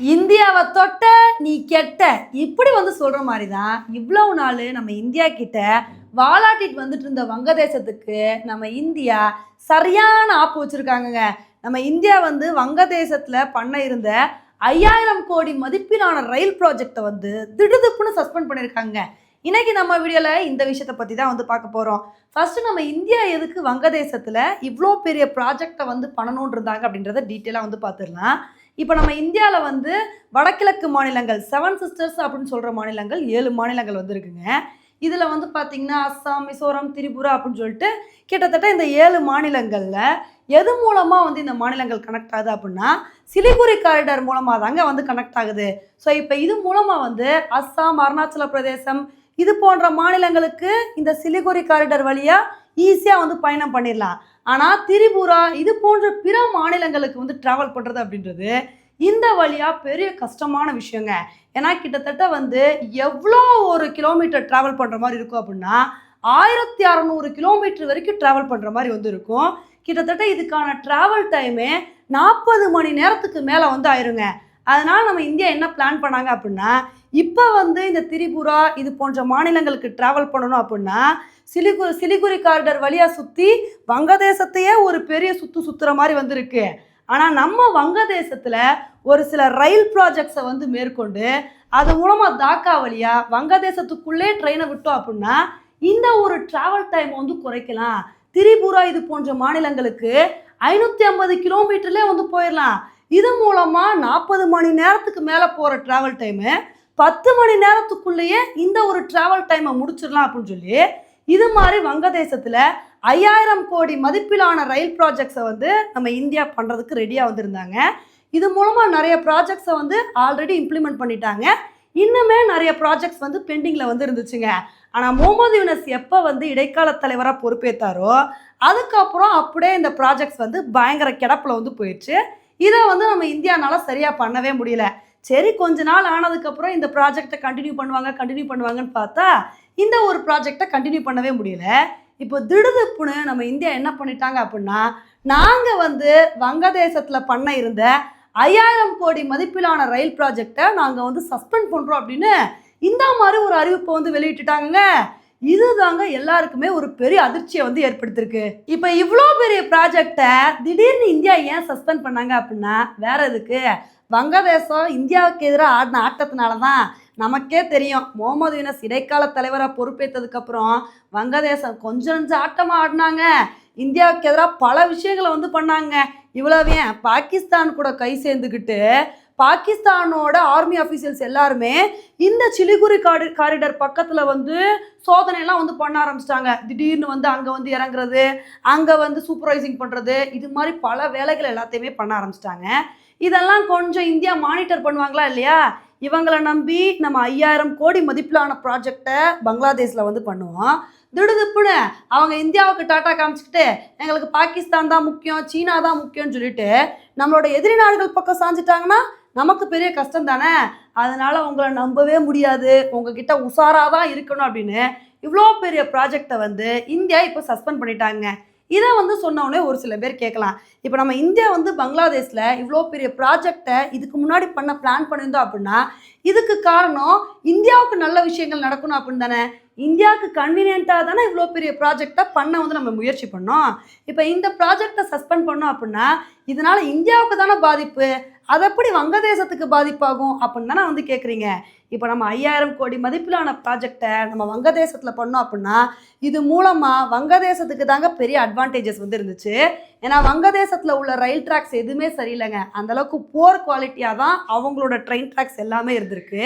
இந்தியாவை தொட்ட நீ கெட்ட. இப்படி வந்து சொல்கிற மாதிரி தான் இவ்வளவு நாள் நம்ம இந்தியா கிட்ட வாலாட்டிட்டு வந்துட்டு இருந்த வங்கதேசத்துக்கு நம்ம இந்தியா சரியான ஆப்பு வச்சுருக்காங்கங்க. நம்ம இந்தியா வந்து வங்கதேசத்தில் பண்ண இருந்த ஐயாயிரம் கோடி மதிப்பிலான ரயில் ப்ராஜெக்டை வந்து திடுதுப்புன்னு சஸ்பெண்ட் பண்ணியிருக்காங்க இன்னைக்கு நம்ம வீடியோவில் இந்த விஷயத்தை பற்றி தான் வந்து பார்க்க போகிறோம் ஃபர்ஸ்ட் நம்ம இந்தியா எதுக்கு வங்கதேசத்தில் இவ்வளோ பெரிய ப்ராஜெக்டை வந்து பண்ணணுன்றிருந்தாங்க அப்படின்றத டீட்டெயிலாக வந்து பார்த்துடலாம். இப்போ நம்ம இந்தியாவில் வந்து வடகிழக்கு மாநிலங்கள் செவன் சிஸ்டர்ஸ் அப்படின்னு சொல்கிற மாநிலங்கள் ஏழு மாநிலங்கள் வந்துருக்குங்க. இதில் வந்து பார்த்திங்கன்னா அஸ்ஸாம் மிசோரம் திரிபுரா அப்படின்னு சொல்லிட்டு கிட்டத்தட்ட இந்த ஏழு மாநிலங்களில் எது மூலமாக வந்து இந்த மாநிலங்கள் கனெக்ட் ஆகுது அப்படின்னா சிலிகுரி காரிடார் மூலமாக தாங்க வந்து கனெக்ட் ஆகுது. ஸோ இப்போ இது மூலமாக வந்து அஸ்ஸாம் அருணாச்சல பிரதேசம் இது போன்ற மாநிலங்களுக்கு இந்த சிலிகுரி காரிடார் வழியாக ஈஸியாக வந்து பயணம் பண்ணிடலாம் ஆனால் திரிபுரா இது போன்ற பிற மாநிலங்களுக்கு வந்து ட்ராவல் பண்ணுறது அப்படின்றது இந்த வழியாக பெரிய கஷ்டமான விஷயங்க. ஏன்னா கிட்டத்தட்ட வந்து எவ்வளோ ஒரு கிலோமீட்டர் ட்ராவல் பண்ணுற மாதிரி இருக்கும் அப்படின்னா ஆயிரத்தி அறநூறு கிலோமீட்டர் வரைக்கும் ட்ராவல் பண்ணுற மாதிரி வந்து இருக்கும். கிட்டத்தட்ட இதுக்கான ட்ராவல் டைமே நாற்பது மணி நேரத்துக்கு மேலே வந்து ஆயிருங்க. அதனால் நம்ம இந்தியா என்ன பிளான் பண்ணாங்க அப்படின்னா இப்போ வந்து இந்த திரிபுரா இது போன்ற மாநிலங்களுக்கு ட்ராவல் பண்ணணும் அப்படின்னா சிலிகு சிலிகுரி காரிடர் வழியாக சுற்றி வங்கதேசத்தையே ஒரு பெரிய சுற்று சுற்றுற மாதிரி வந்திருக்கு. ஆனால் நம்ம வங்கதேசத்தில் ஒரு சில ரயில் ப்ராஜெக்ட்ஸை வந்து மேற்கொண்டு அது மூலமாக தாக்கா வழியாக வங்கதேசத்துக்குள்ளே ட்ரெயினை விட்டோம் அப்படின்னா இந்த ஒரு ட்ராவல் டைம் வந்து குறைக்கலாம். திரிபுரா இது போன்ற மாநிலங்களுக்கு ஐநூற்றி ஐம்பது கிலோமீட்டர்லேயே வந்து போயிடலாம் இது மூலமாக நாற்பது மணி நேரத்துக்கு மேலே போகிற ட்ராவல் டைமு பத்து மணி நேரத்துக்குள்ளேயே இந்த ஒரு ட்ராவல் டைமை முடிச்சிடலாம் அப்படின்னு சொல்லி இது மாதிரி வங்கதேசத்தில் ஐயாயிரம் கோடி மதிப்பிலான ரயில் ப்ராஜெக்ட்ஸை வந்து நம்ம இந்தியா பண்ணுறதுக்கு ரெடியாக வந்திருந்தாங்க. இது மூலமாக நிறைய ப்ராஜெக்ட்ஸை வந்து ஆல்ரெடி இம்ப்ளிமெண்ட் பண்ணிட்டாங்க. இன்னுமே நிறைய ப்ராஜெக்ட்ஸ் வந்து பெண்டிங்கில் வந்து இருந்துச்சுங்க. ஆனால் முகமது யூனஸ் எப்போ வந்து இடைக்கால தலைவராக பொறுப்பேற்றாரோ அதுக்கப்புறம் அப்படியே இந்த ப்ராஜெக்ட்ஸ் வந்து பயங்கர கிடப்பில் வந்து போயிடுச்சு. இதை வந்து நம்ம இந்தியானால சரியாக பண்ணவே முடியல. சரி கொஞ்ச நாள் ஆனதுக்கப்புறம் இந்த ப்ராஜெக்டை கண்டினியூ பண்ணுவாங்க கண்டினியூ பண்ணுவாங்கன்னு பார்த்தா இந்த ஒரு ப்ராஜெக்டை கண்டினியூ பண்ணவே முடியல. இப்போ திடுதுப்புன்னு நம்ம இந்தியா என்ன பண்ணிட்டாங்க அப்படின்னா நாங்கள் வந்து வங்கதேசத்தில் பண்ண இருந்த ஐயாயிரம் கோடி மதிப்பிலான ரயில் ப்ராஜெக்டை நாங்கள் வந்து சஸ்பெண்ட் பண்ணுறோம் அப்படின்னு இந்த மாதிரி ஒரு அறிவிப்பை வந்து வெளியிட்டுட்டாங்க இதுதாங்க எல்லாருக்குமே ஒரு பெரிய அதிர்ச்சியை வந்து ஏற்படுத்தியிருக்கு இப்போ இவ்வளோ பெரிய ப்ராஜெக்டை திடீர்னு இந்தியா ஏன் சஸ்பெண்ட் பண்ணாங்க அப்படின்னா வேற எதுக்கு? வங்கதேசம் இந்தியாவுக்கு எதிராக ஆடின ஆட்டத்தினால தான் நமக்கே தெரியும். முகமது யூனஸ் இடைக்கால தலைவராக பொறுப்பேற்றதுக்கப்புறம் வங்கதேசம் கொஞ்சம் கொஞ்சம் ஆட்டமாக ஆடினாங்க. இந்தியாவுக்கு எதிராக பல விஷயங்களை வந்து பண்ணாங்க. இவ்வளவு ஏன் பாகிஸ்தான் கூட கை சேர்ந்துக்கிட்டு பாகிஸ்தானோட ஆர்மி அஃபீஷியல்ஸ் எல்லாருமே இந்த சிலிகுரி காரி காரிடர் பக்கத்தில் வந்து சோதனையெல்லாம் வந்து பண்ண ஆரம்பிச்சிட்டாங்க. திடீர்னு வந்து அங்கே வந்து இறங்குறது அங்கே வந்து சூப்பர்வைசிங் பண்ணுறது இது மாதிரி பல வேலைகள் எல்லாத்தையுமே பண்ண ஆரம்பிச்சிட்டாங்க. இதெல்லாம் கொஞ்சம் இந்தியா மானிட்டர் பண்ணுவாங்களா இல்லையா? இவங்களை நம்பி நம்ம ஐயாயிரம் கோடி மதிப்பிலான ப்ராஜெக்டை பங்களாதேஷில் வந்து பண்ணுவோம். திடுதுப்புன்னு அவங்க இந்தியாவுக்கு டாட்டா காமிச்சிக்கிட்டு எங்களுக்கு பாகிஸ்தான் தான் முக்கியம் சீனா தான் முக்கியம்னு சொல்லிட்டு நம்மளோட எதிரி நாடுகள் பக்கம் சாஞ்சிட்டாங்கன்னா நமக்கு பெரிய கஷ்டம் தானே? அதனால் உங்களை நம்பவே முடியாது. உங்ககிட்ட உஷாராக தான் இருக்கணும் அப்படின்னு இவ்வளோ பெரிய ப்ராஜெக்டை வந்து இந்தியா இப்போ சஸ்பெண்ட் பண்ணிட்டாங்க. இதை வந்து சொன்னோடனே ஒரு சில பேர் கேட்கலாம். இப்போ நம்ம இந்தியா வந்து பங்களாதேஷில் இவ்வளோ பெரிய ப்ராஜெக்டை இதுக்கு முன்னாடி பண்ண பிளான் பண்ணியிருந்தோம் அப்படின்னா இதுக்கு காரணம் இந்தியாவுக்கு நல்ல விஷயங்கள் நடக்கணும் அப்படின்னு தானே? இந்தியாவுக்கு கன்வீனியண்ட்டாக தானே இவ்வளோ பெரிய ப்ராஜெக்டை பண்ண வந்து நம்ம முயற்சி பண்ணோம். இப்போ இந்த ப்ராஜெக்டை சஸ்பெண்ட் பண்ணோம் அப்படின்னா இதனால் இந்தியாவுக்கு தானே பாதிப்பு? அது எப்படி வங்கதேசத்துக்கு பாதிப்பாகும் அப்படின்னு தானே வந்து கேட்குறீங்க இப்போ நம்ம ஐயாயிரம் கோடி மதிப்பிலான ப்ராஜெக்டை நம்ம வங்கதேசத்தில் பண்ணோம் அப்படின்னா இது மூலமாக வங்கதேசத்துக்கு தாங்க பெரிய அட்வான்டேஜஸ் வந்து இருந்துச்சு. ஏன்னா வங்கதேசத்தில் உள்ள ரயில் ட்ராக்ஸ் எதுவுமே சரியில்லைங்க. அந்தளவுக்கு போர் குவாலிட்டியாக தான் அவங்களோட ட்ரெயின் ட்ராக்ஸ் எல்லாமே இருந்திருக்கு.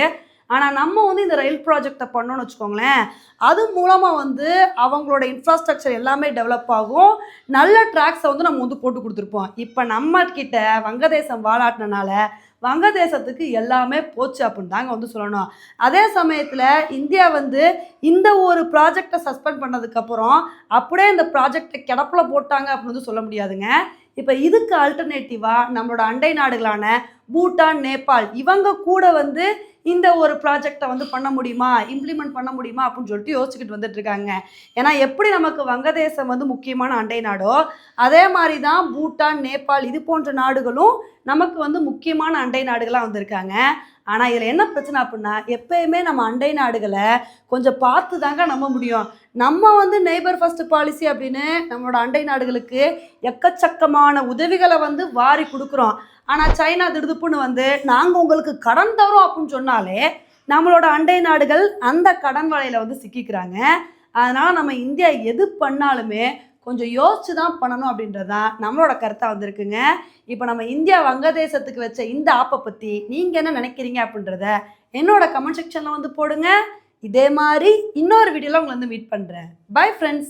ஆனால் நம்ம வந்து இந்த ரயில் ப்ராஜெக்டை பண்ணோன்னு வச்சுக்கோங்களேன் அது மூலமாக வந்து அவங்களோட இன்ஃப்ராஸ்ட்ரக்சர் எல்லாமே டெவலப் ஆகும். நல்ல ட்ராக்ஸை வந்து நம்ம வந்து போட்டு கொடுத்துருப்போம். இப்போ நம்ம கிட்ட வங்கதேசம் வாழாட்டினால வங்கதேசத்துக்கு எல்லாமே போச்சு அப்படின்னு தாங்க வந்து சொல்லணும். அதே சமயத்தில் இந்தியா வந்து இந்த ஒரு ப்ராஜெக்டை சஸ்பெண்ட் பண்ணதுக்கப்புறம் அப்படியே இந்த ப்ராஜெக்டை கிடப்பில் போட்டாங்க அப்படின்னு வந்து சொல்ல முடியாதுங்க. இப்போ இதுக்கு அல்டர்னேட்டிவாக நம்மளோட அண்டை நாடுகளான பூட்டான் நேபாள். இவங்க கூட வந்து இந்த ஒரு ப்ராஜெக்டை வந்து பண்ண முடியுமா? இம்ப்ளிமெண்ட் பண்ண முடியுமா? அப்படின்னு சொல்லிட்டு யோசிச்சுக்கிட்டு வந்துட்டு இருக்காங்க ஏன்னா எப்படி நமக்கு வங்கதேசம் வந்து முக்கியமான அண்டை நாடோ அதே மாதிரி தான் பூட்டான் நேபாள் இது போன்ற நாடுகளும் நமக்கு வந்து முக்கியமான அண்டை நாடுகளாக வந்திருக்காங்க. ஆனால் இதில் என்ன பிரச்சனை அப்படின்னா எப்பயுமே நம்ம அண்டை நாடுகளை கொஞ்சம் பார்த்து தாங்க நம்ப முடியும். நம்ம வந்து நெய்பர் ஃபர்ஸ்ட் பாலிசி அப்படின்னு நம்மளோட அண்டை நாடுகளுக்கு எக்கச்சக்கமான உதவிகளை வந்து வாரி கொடுக்குறோம். ஆனால் சைனா திடுதுப்புன்னு வந்து நாங்கள் உங்களுக்கு கடன் தரோம் அப்படின்னு சொன்னாலே நம்மளோட அண்டை நாடுகள் அந்த கடன் வலையில் வந்து சிக்கிக்கிறாங்க. அதனால் நம்ம இந்தியா எது பண்ணாலுமே கொஞ்சம் யோசிச்சு தான் பண்ணணும் அப்படின்றது தான் நம்மளோட கருத்தாக வந்திருக்குங்க. இப்போ நம்ம இந்தியா வங்கதேசத்துக்கு வச்ச இந்த ஆப்பை பற்றி நீங்கள் என்ன நினைக்கிறீங்க அப்படின்றத என்னோட கமெண்ட் செக்ஷனில் வந்து போடுங்க. இதே மாதிரி இன்னொரு வீடியோவில் உங்களை வந்து மீட் பண்ணுறேன் பை ஃப்ரெண்ட்ஸ்